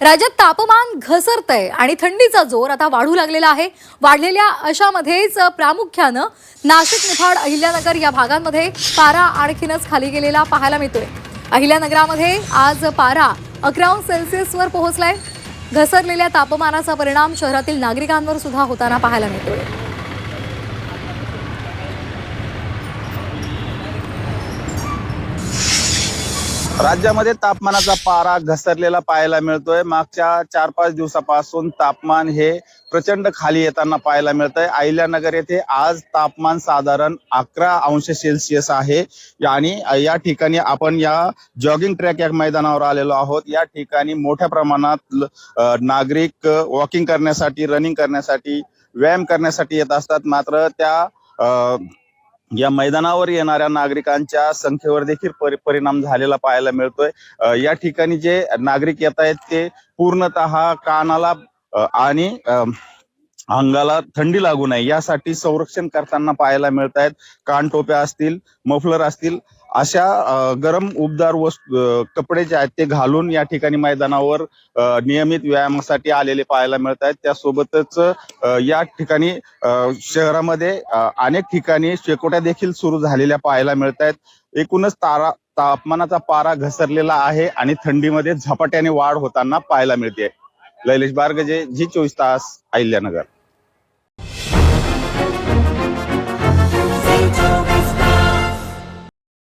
राज्यात तापमान घसरतंय आणि थंडीचा जोर आता वाढू लागलेला आहे. वाढलेल्या अशामध्येच प्रामुख्यानं नाशिक निफाड अहिल्यानगर या भागांमध्ये पारा आणखीनच खाली गेलेला पाहायला मिळतोय. अहिल्यानगरामध्ये आज पारा अकरा अंश सेल्सिअसवर पोहोचलाय. घसरलेल्या तापमानाचा परिणाम शहरातील नागरिकांवर सुद्धा होताना पाहायला मिळतोय. राज्यामध्ये तापमानाचा पारा घसरलेला पाहायला मिळतोय. मागच्या चार पाच दिवसापासून तापमान हे प्रचंड खाली येताना पाहायला मिळतंय. अहिल्यानगर येथे आज तापमान साधारण अकरा अंश सेल्सिअस आहे. आणि या ठिकाणी आपण या जॉगिंग ट्रॅक या मैदानावर आलेलो आहोत. या ठिकाणी मोठ्या प्रमाणात नागरिक वॉकिंग करण्यासाठी रनिंग करण्यासाठी व्यायाम करण्यासाठी येत असतात. मात्र त्या अ, या मैदानावर येणाऱ्या नागरिकांच्या संख्येवर देखील परि- परिणाम झालेला पाहायला मिळतोय. या ठिकाणी जे नागरिक येत आहेत ते पूर्णतः कानाला आणि अंगाला थंडी लागू नये. यासाठी संरक्षण करताना पाहायला मिळत आहेत कानटोप्या असतील मफलर असतील अशा गरम उबदार वस्तू कपडे जे आहेत ते घालून या ठिकाणी मैदानावर नियमित व्यायामासाठी आलेले पाहायला मिळत आहेत. त्यासोबतच या ठिकाणी शहरामध्ये अनेक ठिकाणी शेकोट्या देखील सुरू झालेल्या पाहायला मिळत आहेत. एकूणच तारा तापमानाचा पारा घसरलेला आहे आणि थंडीमध्ये झपाट्याने वाढ होताना पाहायला मिळते. लैलेश बारगजे जी चोवीस तास अहिल्यानगर.